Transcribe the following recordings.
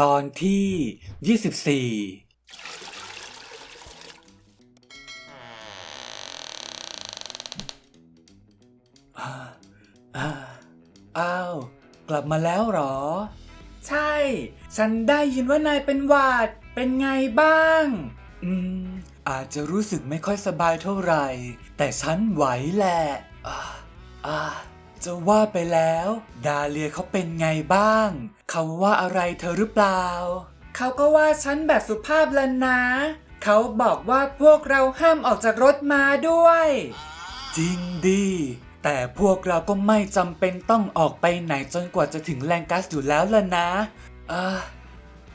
ตอนที่ 24อ้าว กลับมาแล้วหรอ ใช่ ฉันได้ยินว่านายเป็นหวัด เป็นไงบ้าง อืม อาจจะรู้สึกไม่ค่อยสบายเท่าไหร่ แต่ฉันไหวแหละ อ่าอ่า จะว่าไปแล้ว ดาเลียเขาเป็นไงบ้าง เขาว่าอะไรเธอหรือเปล่า เขาก็ว่าฉันแบบสุภาพแล้วนะ เขาบอกว่าพวกเราห้ามออกจากรถมาด้วย จริงดิแต่พวกเราก็ไม่จำเป็นต้องออกไปไหนจนกว่าจะถึงแลงกัสอยู่แล้วล่ะนะอ่า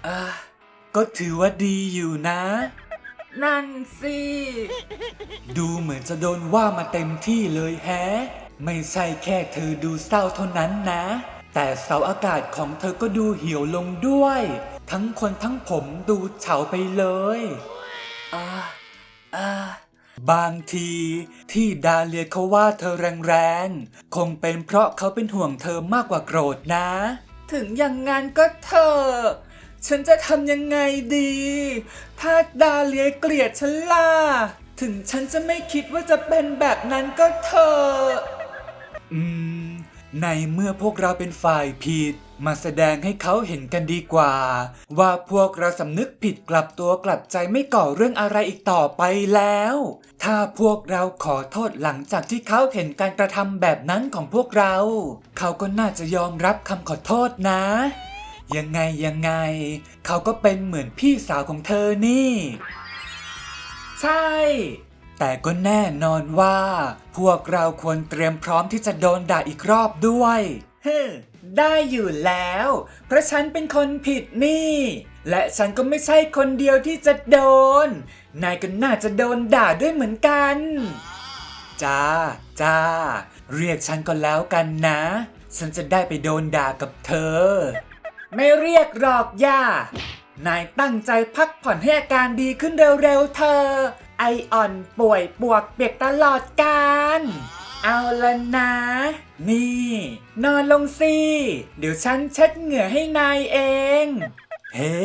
อ่าก็ถือว่าดีอยู่นะ นั่นสิ ดูเหมือนจะโดนว่ามาเต็มที่เลยแฮะ ไม่ใช่แค่เธอดูเศร้าเท่านั้นนะ แต่เสาอากาศของเธอก็ดูเหี่ยวลงด้วย ทั้งคนทั้งผมดูเฉาไปเลยอ่าอ่าบางทีที่ดาเลียเขาว่าเธอแรงๆ คงเป็นเพราะเขาเป็นห่วงเธอมากกว่าโกรธนะ ถึงอย่างงั้นก็เธอฉันจะทำยังไงดี ถ้าดาเลียเกลียดฉันล่ะ ถึงฉันจะไม่คิดว่าจะเป็นแบบนั้นก็เถอะ อืม ในเมื่อพวกเราเป็นฝ่ายผิด มาแสดงให้เขาเห็นกันดีกว่า ว่าพวกเราสำนึกผิดกลับตัวกลับใจไม่ก่อเรื่องอะไรอีกต่อไปแล้ว ถ้าพวกเราขอโทษหลังจากที่เขาเห็นการกระทำแบบนั้นของพวกเรา เขาก็น่าจะยอมรับคำขอโทษนะ ยังไงยังไง เขาก็เป็นเหมือนพี่สาวของเธอนี่ ใช่ แต่ก็แน่นอนว่า พวกเราควรเตรียมพร้อมที่จะโดนด่าอีกรอบด้วยเฮ้ได้อยู่แล้ว เพราะฉันเป็นคนผิดนี่ และฉันก็ไม่ใช่คนเดียวที่จะโดน นายก็น่าจะโดนด่าด้วยเหมือนกันจ้าจ้า เรียกฉันก็แล้วกันนะ ฉันจะได้ไปโดนด่ากับเธอ ไม่เรียกหรอกย่านายตั้งใจพักผ่อนให้อาการดีขึ้นเร็วๆเธอ ไออ่อนป่วยปวกเปียกตลอดการเอาละนะ นี่ นอนลงสิ เดี๋ยวฉันเช็ดเหงื่อให้นายเอง เฮ้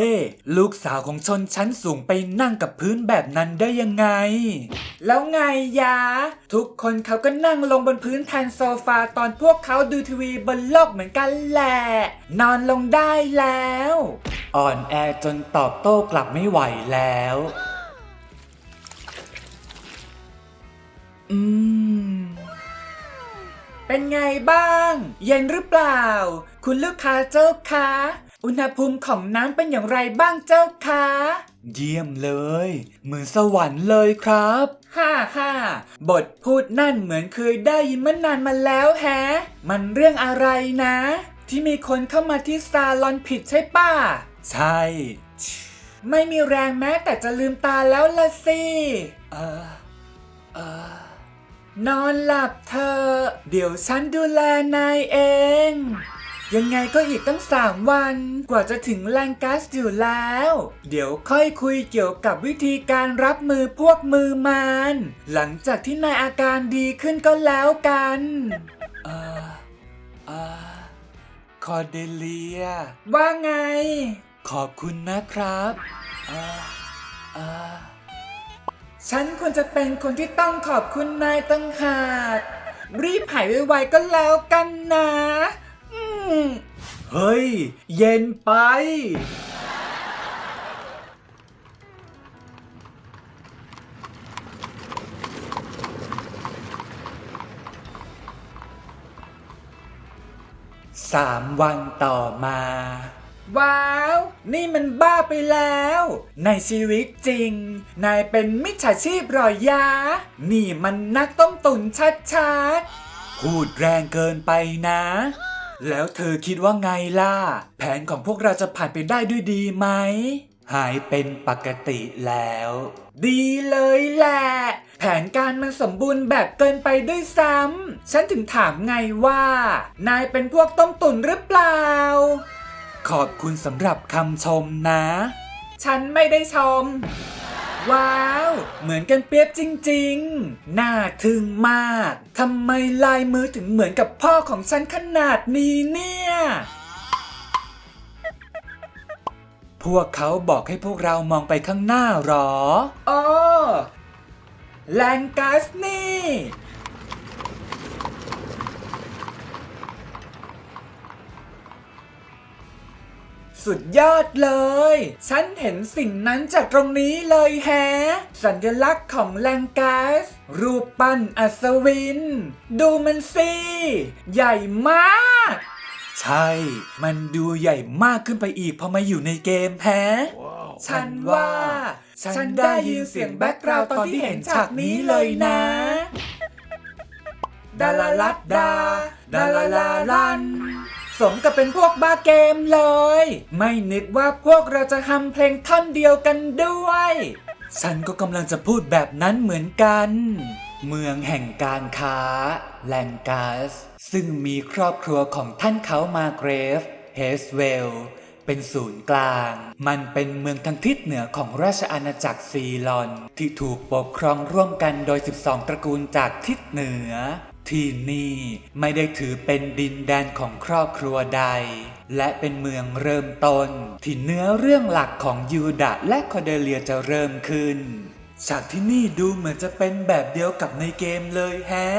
ลูกสาวของชนชั้นสูงไปนั่งกับพื้นแบบนั้นได้ยังไง แล้วไงยะ ทุกคนเขาก็นั่งลงบนพื้นแทนโซฟาตอนพวกเขาดูทีวีบนโลกเหมือนกันแหละ นอนลงได้แล้ว อ่อนแอจนตอบโต้กลับไม่ไหวแล้ว อืม เป็นไงบ้าง เย็นหรือเปล่า คุณลูกค้าเจ้าคะอุณหภูมิของน้ำเป็นอย่างไรบ้างเจ้าคะเยี่ยมเลย เหมือนสวรรค์เลยครับ ฮ่าฮ่าบทพูดนั่นเหมือนเคยได้ยินเมื่อนานมาแล้วแฮะ มันเรื่องอะไรนะ ที่มีคนเข้ามาที่ซาลอนผิดใช่ป่ะ ใช่ ไม่มีแรงแม้แต่จะลืมตาแล้วละสิ เออ เออ นอนหลับเธอะเดี๋ยวฉันดูแลนายเอง ยังไงก็อีกตั้งสามวัน กว่าจะถึงแลงกัสอยู่แล้ว เดี๋ยวค่อยคุยเกี่ยวกับวิธีการรับมือพวกมือมารหลังจากที่นายอาการดีขึ้นก็แล้วกันเอ่อเอ่อคอเดเลีย ว่าไง ขอบคุณนะครับเอ่อเอ่อ ฉันควรจะเป็นคนที่ต้องขอบคุณนายตั้งหาก รีบหายไวๆก็แล้วกันนะ อืม เฮ้ย เย็นไป สามวันต่อมา ว้าว นี่มันบ้าไปแล้ว ในชีวิตจริง นายเป็นมิจฉาชีพหรอยานี่มันนักต้มตุ๋นชัดๆ พูดแรงเกินไปนะ แล้วเธอคิดว่าไงล่ะ แผนของพวกเราจะผ่านไปได้ด้วยดีไหม หายเป็นปกติแล้ว ดีเลยแหละ แผนการมันสมบูรณ์แบบเกินไปด้วยซ้ำ ฉันถึงถามไงว่า นายเป็นพวกต้มตุ๋นหรือเปล่า ขอบคุณสำหรับคำชมนะ ฉันไม่ได้ชม ว้าว เหมือนกันเปียบจริงๆ น่าทึ่งมาก ทำไมลายมือถึงเหมือนกับพ่อของฉันขนาดนี้เนี่ย พวกเขาบอกให้พวกเรามองไปข้างหน้าหรอ อ๋อ แลงกัสนี่ สุดยอดเลย ฉันเห็นสิ่งนั้นจากตรงนี้เลยแฮะ สัญลักษณ์ของแลงกัสรูปปั้นอัศวิน ดูมันสิ ใหญ่มาก ใช่ มันดูใหญ่มากขึ้นไปอีกพอมาอยู่ในเกมแฮะ ฉันว่า ฉันได้ยินเสียงแบ็กกราวด์ตอนที่เห็นฉากนี้เลยนะดาลาลัดดาดาลาลาลัน สมกับเป็นพวกบ้าเกมเลย ไม่นึกว่าพวกเราจะทำเพลงท่อนเดียวกันด้วย ฉันก็กำลังจะพูดแบบนั้นเหมือนกัน เมืองแห่งการค้า แลงกาสซึ่งมีครอบครัวของท่านเขามาเกรฟ เฮสเวลเป็นศูนย์กลาง มันเป็นเมืองทางทิศเหนือของราชอาณาจักรซีลอน ที่ถูกปกครองร่วมกันโดย 12 ตระกูลจากทิศเหนือ ที่นี่ไม่ได้ถือเป็นดินแดนของครอบครัวใด และเป็นเมืองเริ่มต้น ที่เนื้อเรื่องหลักของยูดาห์และคอเดเลียจะเริ่มขึ้น ฉากที่นี่ดูเหมือนจะเป็นแบบเดียวกับในเกมเลยแฮะ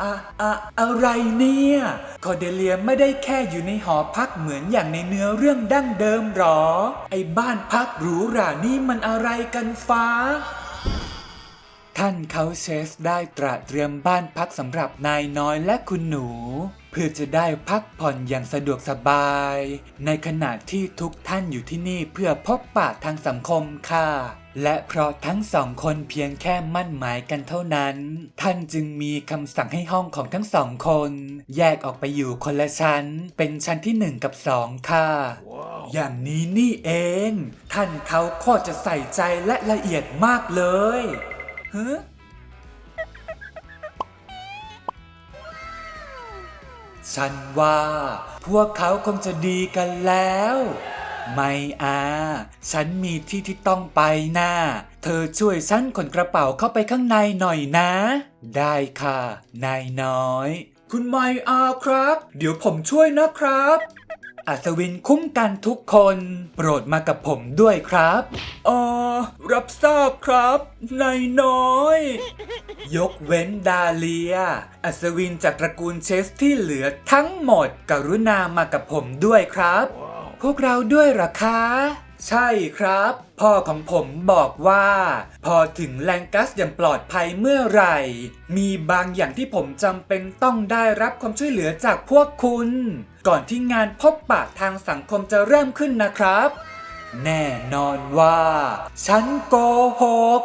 อะอะอะไรเนี่ย คอเดเลียไม่ได้แค่อยู่ในหอพักเหมือนอย่างในเนื้อเรื่องดั้งเดิมหรอ ไอ้บ้านพักหรูหรานี่มันอะไรกันฟ้า ท่านเขาเชสได้ตระเตรียมบ้านพักสำหรับนายน้อยและคุณหนู เพื่อจะได้พักผ่อนอย่างสะดวกสบาย ในขณะที่ทุกท่านอยู่ที่นี่เพื่อพบปะทางสังคมค่ะ และเพราะทั้งสองคนเพียงแค่มั่นหมายกันเท่านั้น ท่านจึงมีคำสั่งให้ห้องของทั้งสองคน แยกออกไปอยู่คนละชั้น เป็นชั้นที่หนึ่งกับสองค่ะอย่างนี้นี่เอง ท่านเขาโคตรจะใส่ใจและละเอียดมากเลย ฮะฉันว่า พวกเขาคงจะดีกันแล้ว ไม่อา ฉันมีที่ที่ต้องไปนะเธอช่วยฉันขนกระเป๋าเข้าไปข้างในหน่อยนะ ได้ค่ะ นายน้อย คุณไมอาครับ เดี๋ยวผมช่วยนะครับ อัศวินคุ้มกันทุกคน โปรดมากับผมด้วยครับอ๋อรับทราบครับนายน้อย ยกเว้นดาเลีย อัศวินจากตระกูลเชสที่เหลือทั้งหมด กรุณามากับผมด้วยครับ พวกเราด้วยหรอคะ ใช่ครับ พ่อของผมบอกว่า พอถึงแลงกัสอย่างปลอดภัยเมื่อไหร่ มีบางอย่างที่ผมจำเป็นต้องได้รับความช่วยเหลือจากพวกคุณ ก่อนที่งานพบปะทางสังคมจะเริ่มขึ้นนะครับ แน่นอนว่า ฉันโกหก